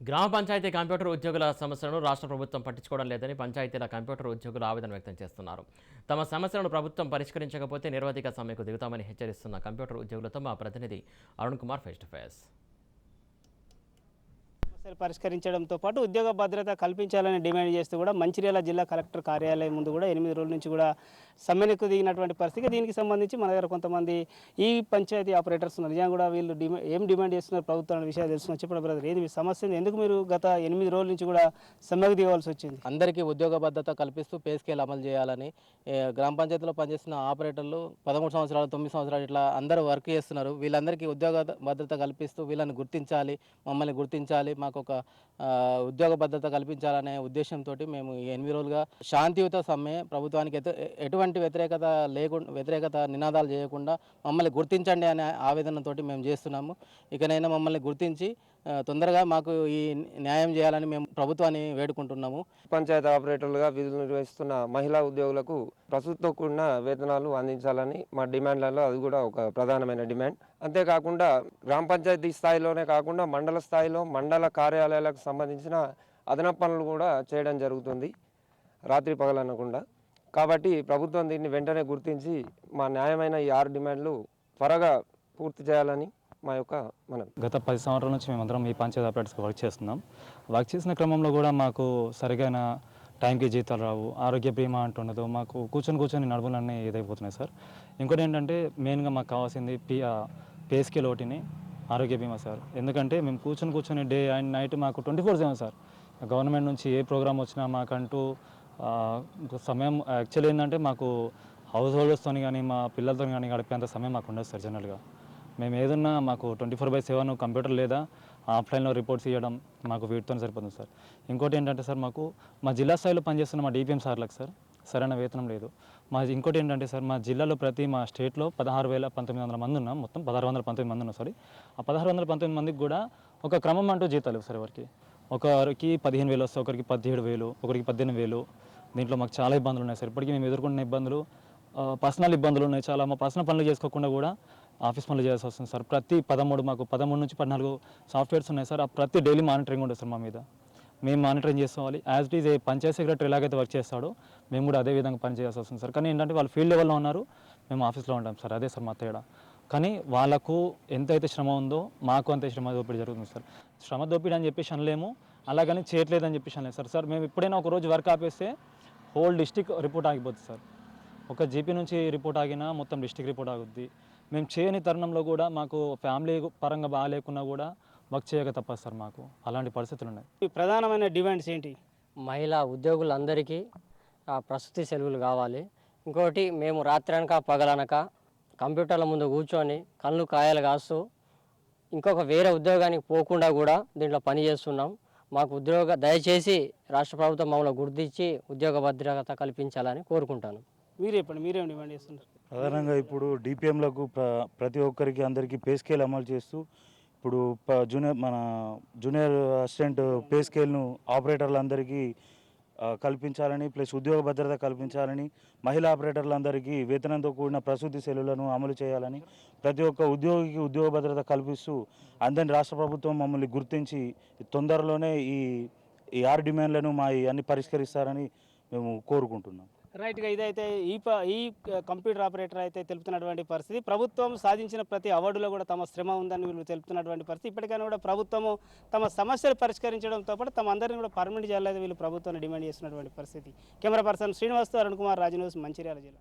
గ్రామ పంచాయతీ కంప్యూటర్ ఉద్యోగుల సమస్యలను రాష్ట్ర ప్రభుత్వం పట్టించుకోవడం లేదని పంచాయతీల కంప్యూటర్ ఉద్యోగులు ఆవేదన వ్యక్తం చేస్తున్నారు. తమ సమస్యలను ప్రభుత్వం పరిష్కరించకపోతే నిరవధిక సమ్మెకు దిగుతామని హెచ్చరిస్తున్న కంప్యూటర్ ఉద్యోగులతో మా ప్రతినిధి Arun Kumar face to face సమస్యలు పరిష్కరించడంతో పాటు ఉద్యోగ భద్రత కల్పించాలని డిమాండ్ చేస్తూ కూడా మంచిర్యాల జిల్లా కలెక్టర్ కార్యాలయం ముందు కూడా ఎనిమిది రోజుల నుంచి కూడా సమ్మెలకు దిగినటువంటి పరిస్థితి. దీనికి సంబంధించి మన దగ్గర కొంతమంది ఈ పంచాయతీ ఆపరేటర్స్ ఉన్నారు. నిజంగా కూడా వీళ్ళు డిమా ఏం డిమాండ్ చేస్తున్నారు ప్రభుత్వం అనే విషయాలు తెలుసుకుని చెప్పడం బ్రదర్. ఏది మీ సమస్య ఎందుకు మీరు గత ఎనిమిది రోజుల నుంచి కూడా సమ్మెకు దిగవలసి వచ్చింది? అందరికీ ఉద్యోగ భద్రత కల్పిస్తూ పే స్కేల్ అమలు చేయాలని గ్రామ పంచాయతీలో పనిచేస్తున్న ఆపరేటర్లు పదమూడు సంవత్సరాలు తొమ్మిది సంవత్సరాలు ఇట్లా అందరూ వర్క్ చేస్తున్నారు. వీళ్ళందరికీ ఉద్యోగ భద్రత కల్పిస్తూ వీళ్ళని గుర్తించాలి మమ్మల్ని గుర్తించాలి మాకు ఒక ఉద్యోగ భద్రత కల్పించాలనే ఉద్దేశంతో మేము ఎనిమిది రోజులుగా శాంతియుత సమ్మె ప్రభుత్వానికి ఎటు- ఎటువంటి వ్యతిరేకత లేకుండా వ్యతిరేకత నినాదాలు చేయకుండా మమ్మల్ని గుర్తించండి అనే ఆవేదనతోటి మేము చేస్తున్నాము. ఇకనైనా మమ్మల్ని గుర్తించి తొందరగా మాకు ఈ న్యాయం చేయాలని మేము ప్రభుత్వాన్ని వేడుకుంటున్నాము. పంచాయతీ ఆపరేటర్లుగా విధులు నిర్వహిస్తున్న మహిళా ఉద్యోగులకు ప్రస్తుతం కూడిన వేతనాలు అందించాలని మా డిమాండ్లలో అది కూడా ఒక ప్రధానమైన డిమాండ్. అంతేకాకుండా గ్రామ పంచాయతీ స్థాయిలోనే కాకుండా మండల స్థాయిలో మండల కార్యాలయాలకు సంబంధించిన అదనపు పనులు కూడా చేయడం జరుగుతుంది. రాత్రి పగలనకుండా. కాబట్టి ప్రభుత్వం దీన్ని వెంటనే గుర్తించి మా న్యాయమైన ఈ ఆరు డిమాండ్లు త్వరగా పూర్తి చేయాలని మా యొక్క మనం గత పది సంవత్సరాల నుంచి మేమందరం ఈ పంచాయతీ ఆపరేటర్స్గా వర్క్ చేస్తున్నాం. వర్క్ చేసిన క్రమంలో కూడా మాకు సరిగైన టైంకి జీతాలు రావు ఆరోగ్య బీమా అంటుండదు మాకు కూర్చొని కూర్చొని నడుములన్నీ ఇదైపోతున్నాయి సార్. ఇంకోటి ఏంటంటే మెయిన్గా మాకు కావాల్సింది పీ పే స్కేల్ ఒకటిని ఆరోగ్య బీమా సార్. ఎందుకంటే మేము కూర్చొని కూర్చొని డే అండ్ నైట్ మాకు twenty four seven sir. Government నుంచి ఏ ప్రోగ్రామ్ వచ్చినా మాకంటూ సమయం యాక్చువల్లీ ఏంటంటే మాకు హౌస్ హోల్డర్స్తో కానీ మా పిల్లలతో కానీ గడిపేంత సమయం మాకు ఉండదు సార్ జనరల్గా. మేము ఏదన్నా మాకు twenty four by seven computer లేదా ఆఫ్లైన్లో రిపోర్ట్స్ ఇవ్వడం మాకు వీటితో సరిపోతుంది సార్. ఇంకోటి ఏంటంటే సార్ మాకు మా జిల్లా స్థాయిలో పనిచేస్తున్న మా డిపిఎం సార్లకు సార్ సరైన వేతనం లేదు. మా ఇంకోటి ఏంటంటే సార్ మా జిల్లాలో ప్రతి మా స్టేట్లో పదహారు వేల పంతొమ్మిది వందల మంది ఉన్నాం మొత్తం పదహారు వందల పంతొమ్మిది మంది ఉన్నాం సారీ ఆ పదహారు వందల పంతొమ్మిది మందికి కూడా ఒక క్రమం అంటూ జీతాలు సార్ ఎవరికి. ఒకరికి పదిహేను వేలు వస్తాయి ఒకరికి పదిహేడు వేలు ఒకరికి పద్దెనిమిది వేలు. దీంట్లో మాకు చాలా ఇబ్బందులు ఉన్నాయి సార్. ఇప్పటికీ మేము ఎదుర్కొంటున్న ఇబ్బందులు పర్సనల్ ఇబ్బందులు ఉన్నాయి. చాలా మా పర్సనల్ పనులు చేసుకోకుండా కూడా ఆఫీస్ పనులు చేయాల్సి వస్తుంది సార్. ప్రతి పదమూడు మాకు పదమూడు నుంచి పద్నాలుగు సాఫ్ట్వేర్స్ ఉన్నాయి సార్. ఆ ప్రతి డైలీ మానిటరింగ్ ఉంటుంది సార్ మా మీద. మేము మానిటరింగ్ చేసుకోవాలి as it is a panchayat secretary ఎలాగైతే వర్క్ చేస్తాడో మేము కూడా అదే విధంగా పని చేయాల్సి వస్తుంది సార్. కానీ ఏంటంటే వాళ్ళు ఫీల్డ్ లెవెల్లో ఉన్నారు. మేము ఆఫీస్లో ఉంటాం సార్. అదే సార్ మా తేడా. కానీ వాళ్ళకు ఎంతైతే శ్రమ ఉందో మాకు అంతే శ్రమ దోపిడీ జరుగుతుంది సార్. శ్రమ దోపిడీ అని చెప్పేసి అనలేము. అలాగని చేయట్లేదు అని చెప్పేసి అనలేదు సార్. సార్ మేము ఎప్పుడైనా ఒక రోజు వర్క్ ఆపేస్తే హోల్ డిస్టిక్ రిపోర్ట్ ఆగిపోతుంది సార్. ఒక జీపీ నుంచి రిపోర్ట్ ఆగినా మొత్తం డిస్టిక్ రిపోర్ట్ ఆగుద్ది. మేము చేయని తరుణంలో కూడా మాకు ఫ్యామిలీ పరంగా బాగాలేకున్నా కూడా వర్క్ చేయక తప్పదు సార్ మాకు. అలాంటి పరిస్థితులు ఉన్నాయి ఈ ప్రధానమైన డిమాండ్స్ ఏంటి? మహిళా ఉద్యోగులందరికీ ఆ ప్రసూతి సెలవులు కావాలి. ఇంకోటి మేము రాత్రనక పగలనక కంప్యూటర్ల ముందు కూర్చొని కళ్ళు కాయలు కాస్తూ ఇంకొక వేరే ఉద్యోగానికి పోకుండా కూడా దీంట్లో పని చేస్తున్నాం. మాకు ఉద్యోగ దయచేసి రాష్ట్ర ప్రభుత్వం మమ్మల్ని గుర్తించి ఉద్యోగ భద్రత కల్పించాలని కోరుకుంటాను. మీరు చెప్పండి మీరేం డిమాండ్ చేస్తున్నారు? ప్రధానంగా ఇప్పుడు డిపిఎంలకు ప్ర ప్రతి ఒక్కరికి అందరికీ పే స్కేల్ అమలు చేస్తూ ఇప్పుడు ప- జూనియర్ మన జూనియర్ అసిస్టెంట్ పే స్కేల్ను ఆపరేటర్లందరికీ కల్పించాలని ప్లస్ ఉద్యోగ భద్రత కల్పించాలని మహిళా ఆపరేటర్లందరికీ వేతనంతో కూడిన ప్రసూతి సెలవులను అమలు చేయాలని ప్రతి ఒక్క ఉద్యోగికి ఉద్యోగ భద్రత కల్పిస్తూ అందరిని రాష్ట్ర ప్రభుత్వం మమ్మల్ని గుర్తించి తొందరలోనే ఈ ఈ ఆరు డిమాండ్లను మా అన్ని పరిష్కరిస్తారని మేము కోరుకుంటున్నాం. రైట్గా ఇదైతే ఈ ప ఈ కంప్యూటర్ ఆపరేటర్ అయితే తెలుపుతున్నటువంటి పరిస్థితి. ప్రభుత్వం సాధించిన ప్రతి అవార్డులో కూడా తమ శ్రమ ఉందని వీళ్ళు తెలుపుతున్నటువంటి పరిస్థితి. ఇప్పటికైనా కూడా ప్రభుత్వము తమ సమస్యలు పరిష్కరించడంతో పాటు తమ అందరిని కూడా పర్మనెంట్ చేయాలని వీళ్ళు ప్రభుత్వాన్ని డిమాండ్ చేస్తున్నటువంటి పరిస్థితి. కెమెరా పర్సన్ శ్రీనివాస్తో అరుణ్ కుమార్ రాజు మంచిర్యాల జిల్లా.